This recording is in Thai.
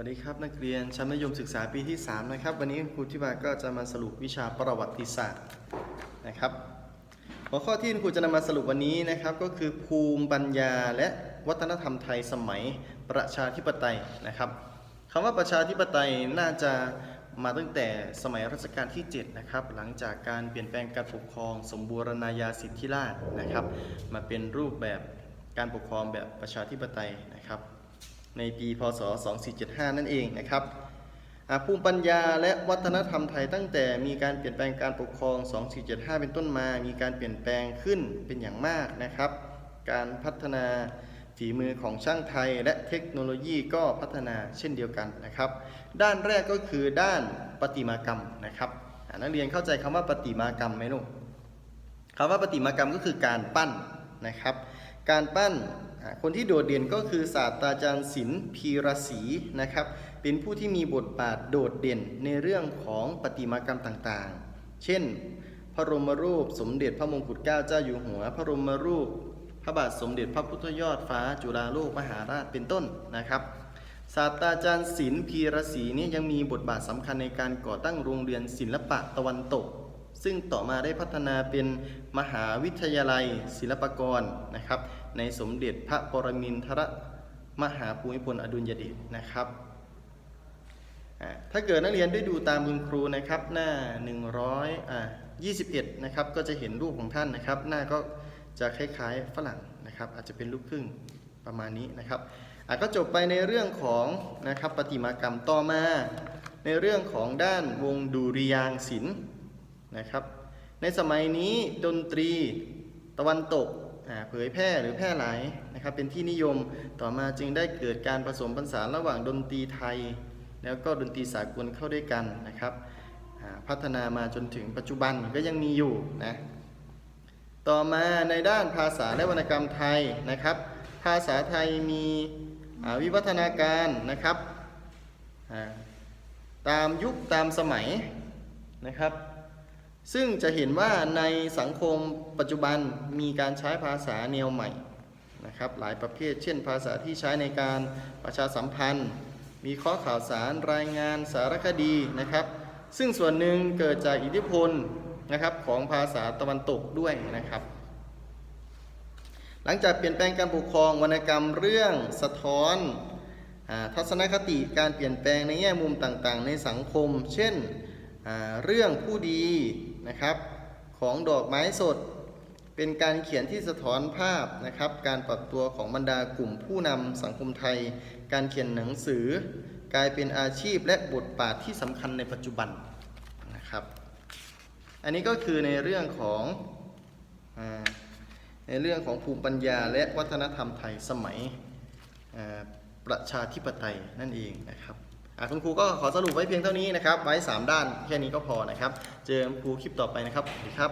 วัสดีครับ นักเรียนชั้นมัธยมศึกษาปีที่ 3 นะครับ วันนี้ครูทิบาก็จะมาสรุปวิชาประวัติศาสตร์นะครับ หัวข้อที่ครูจะนำมาสรุปวันนี้นะครับ ก็คือภูมิปัญญาและวัฒนธรรมไทยสมัยประชาธิปไตยนะครับคำว่าประชาธิปไตยน่าจะมาตั้งแต่สมัยรัชกาลที่ 7 นะครับ หลังจากการเปลี่ยนแปลงการปกครอง สมบูรณาญาสิทธิราชย์นะครับ มาเป็นรูปแบบการปกครองแบบประชาธิปไตยนะครับ ในปีพศ 2475 นั่นเองนะครับภูมิปัญญาและวัฒนธรรมไทยตั้งแต่มีการเปลี่ยนแปลงการปกครอง 2475 เป็นต้นมา มีการเปลี่ยนแปลงขึ้นเป็นอย่างมากนะครับ การพัฒนาฝีมือของช่างไทยและเทคโนโลยีก็พัฒนาเช่นเดียวกันนะครับ ด้านแรกก็คือด้านประติมากรรมนะครับนักเรียนเข้าใจคำว่าประติมากรรมไหมลูกคำว่าประติมากรรมก็คือการปั้นนะครับ การปั้น คนที่โดดเด่นก็คือศาสตราจารย์ศิลป์พีระศรีนะครับ เป็นผู้ที่มีบทบาทโดดเด่นในเรื่องของประติมากรรมต่างๆ เช่น พระบรมรูปสมเด็จพระมงกุฎเกล้าเจ้าอยู่หัว พระบรมรูป พระบาทสมเด็จพระพุทธยอดฟ้าจุฬาโลกมหาราชเป็นต้นนะครับศาสตราจารย์ศิลป์พีระศรีนี่ยังมีบทบาทสำคัญในการก่อตั้งโรงเรียนศิลปะตะวันตก ซึ่งต่อมาได้พัฒนาเป็นมหาวิทยาลัยศิลปากรนะครับ ในสมเด็จพระปรมินทรมหาภูมิพลอดุลยเดชนะครับถ้าเกิดนักเรียนได้ดูตามคุณครูนะครับหน้า 100อ่า21นะครับก็จะเห็นรูปของท่านนะครับ หน้าก็จะคล้ายๆฝรั่งนะครับ อาจจะเป็นลูกครึ่งประมาณนี้นะครับก็จบไปในเรื่องของนะครับประติมากรรมต่อมา ในเรื่องของด้านวงดุริยางศิลป์นะครับ ในสมัยนี้ดนตรีตะวันตก เผยแพร่หรือแพร่หลายนะครับเป็นที่นิยมต่อมาจึงได้เกิดการผสมผสานระหว่างดนตรีไทย แล้วก็ดนตรีสากลเข้าด้วยกันนะครับพัฒนามาจนถึงปัจจุบันก็ยังมีอยู่นะต่อมาในด้านภาษาและวรรณกรรมไทยนะครับ ภาษาไทยมีวิวัฒนาการนะครับตามยุคตามสมัยนะครับ ซึ่งจะเห็นว่าในสังคมปัจจุบันมีการใช้ภาษาแนวใหม่นะครับหลายประเภท เช่น ภาษาที่ใช้ในการประชาสัมพันธ์ มีข้อข่าวสารรายงานสารคดีนะครับ ซึ่งส่วนหนึ่งเกิดจากอิทธิพลนะครับของภาษาตะวันตกด้วยนะครับ หลังจากเปลี่ยนแปลงการปกครองวรรณกรรมเรื่องสะท้อนทัศนคติการเปลี่ยนแปลงในแง่มุมต่างๆ ในสังคม เช่นเรื่องผู้ดี นะครับ ของดอกไม้สด เป็นการเขียนที่สะท้อนภาพนะครับ การปรับตัวของบรรดากลุ่มผู้นำสังคมไทย การเขียนหนังสือ กลายเป็นอาชีพและบทบาทที่สำคัญในปัจจุบันนะครับ อันนี้ก็คือในเรื่องของอในเรื่องของภูมิปัญญาและวัฒนธรรมไทยสมัยประชาธิปไตยนั่นเองนะครับ คุณครูก็ขอสรุปไว้เพียงเท่านี้นะครับ ไว้ 3 ด้านแค่นี้ก็พอนะครับ เจอครูคลิปต่อไปนะครับสวัสดีครับ